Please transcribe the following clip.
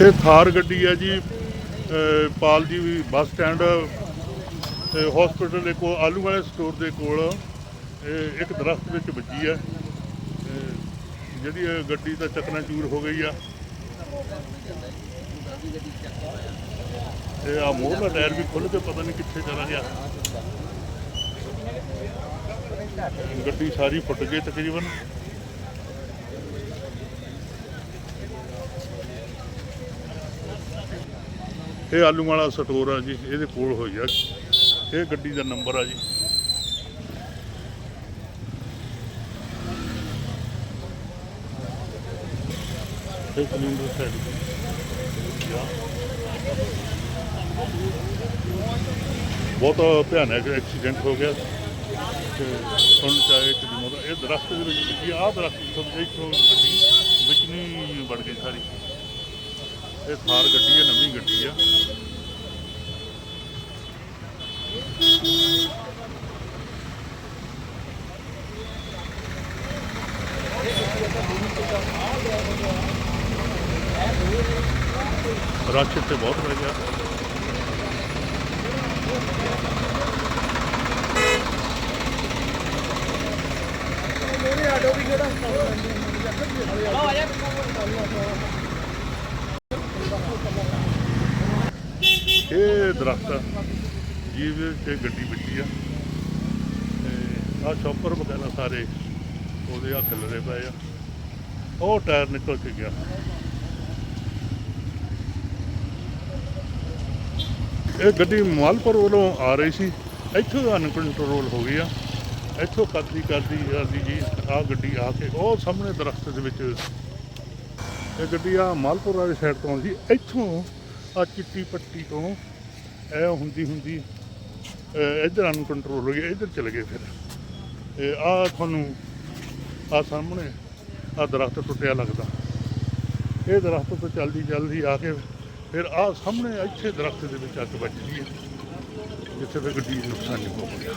ਇਹ ਥਾਰ ਗੱਡੀ ਹੈ ਜੀ ਪਾਲ ਜੀ ਬੱਸ ਸਟੈਂਡ, ਤੇ ਹਸਪੀਟਲ ਦੇ ਕੋਲ ਆਲੂ ਵਾਲੇ ਸਟੋਰ ਦੇ ਕੋਲ, ਇਹ ਇੱਕ ਦਰਖਤ ਵਿੱਚ ਵੱਜੀ ਹੈ। ਜਿਹੜੀ ਇਹ ਗੱਡੀ ਦਾ ਚਕਨਾਚੂਰ ਹੋ ਗਈ ਆ। ਇਹ ਆ ਮੋਹਰਲਾ ਟਾਇਰ ਵੀ ਖੁੱਲ ਕੇ ਪਤਾ ਨਹੀਂ ਕਿੱਥੇ ਚਲਾ ਗਿਆ। ਗੱਡੀ ਸਾਰੀ ਫੁੱਟ ਗਈ ਤਕਰੀਬਨ। ਇਹ ਆਲੂ ਵਾਲਾ ਸਟੋਰ ਆ ਜੀ, ਇਹਦੇ ਕੋਲ ਹੋਈ ਆ। ਇਹ ਗੱਡੀ ਦਾ ਨੰਬਰ ਆ ਜੀ। ਇਹ ਸਿਲੰਡਰ ਸਾਈਡ ਬਹੁਤ ਭਿਆਨਕ ਐਕਸੀਡੈਂਟ ਹੋ ਗਿਆ। ਤੇ ਸੁਣ ਚਾਹੇ ਕਿ ਮੋਦਾ ਇਹ ਦਰਖਤ ਦੇ ਵਿੱਚ ਲੱਗੀ ਆਹ ਦਰਖਤ ਤੋਂ ਇੱਥੋਂ ਗੱਡੀ ਵਿੱਚ ਨਹੀਂ ਵੜ ਗਈ ਸਾਰੀ। ਇਹ ਥਾਰ ਗੱਡੀ ਹੈ ਗੱਡੀ ਆ। ਰਸ਼ ਇੱਥੇ ਬਹੁਤ ਪੈ ਗਿਆ। ਇਹ ਦਰਖਤ ਆ, ਜਿਹਦੇ ਤੇ ਗੱਡੀ ਵੱਜੀ ਆ। ਤੇ ਆ ਸ਼ੌਪਰ ਵਗੈਰਾ ਸਾਰੇ ਉਹਦੇ ਹੱਥ ਲੜੇ ਪਏ ਆ। ਉਹ ਟਾਇਰ ਨਿਕਲ ਕੇ ਗਿਆ। ਇਹ ਗੱਡੀ ਮਾਲਪੁਰ ਵੱਲੋਂ ਆ ਰਹੀ ਸੀ। ਇੱਥੋਂ ਅਨਕੰਟਰੋਲ ਹੋ ਗਈ ਆ। ਇੱਥੋਂ ਕਰਦੀ ਕਰਦੀ ਕਰਦੀ ਜੀ ਆ ਗੱਡੀ ਆ ਕੇ ਉਹ ਸਾਹਮਣੇ ਦਰਖਤ ਦੇ ਵਿੱਚ। ਇਹ ਗੱਡੀ ਆ ਮਾਲਪੁਰ ਵਾਲੀ ਸਾਈਡ ਤੋਂ ਆਉਂਦੀ ਇੱਥੋਂ ਆ ਚਿੱਟੀ ਪੱਟੀ ਤੋਂ ਇਹ ਹੁੰਦੀ ਹੁੰਦੀ, ਅਹ ਨੂੰ ਕੰਟਰੋਲ ਹੋ ਗਈ, ਇੱਧਰ ਚਲੇ ਗਏ ਫਿਰ। ਇਹ ਆ ਤੁਹਾਨੂੰ ਆ ਸਾਹਮਣੇ ਆ ਦਰਖਤ ਟੁੱਟਿਆ ਲੱਗਦਾ। ਇਹ ਦਰਖਤ ਤੋਂ ਚੱਲਦੀ ਚਲਦੀ ਆ ਕੇ ਫਿਰ ਆ ਸਾਹਮਣੇ ਇੱਥੇ ਦਰਖਤ ਦੇ ਵਿੱਚ ਅੱਗ ਵੱਜਦੀ ਹੈ, ਜਿੱਥੇ ਫਿਰ ਗੱਡੀ ਨੂੰ ਨੁਕਸਾਨ ਹੋ ਗਿਆ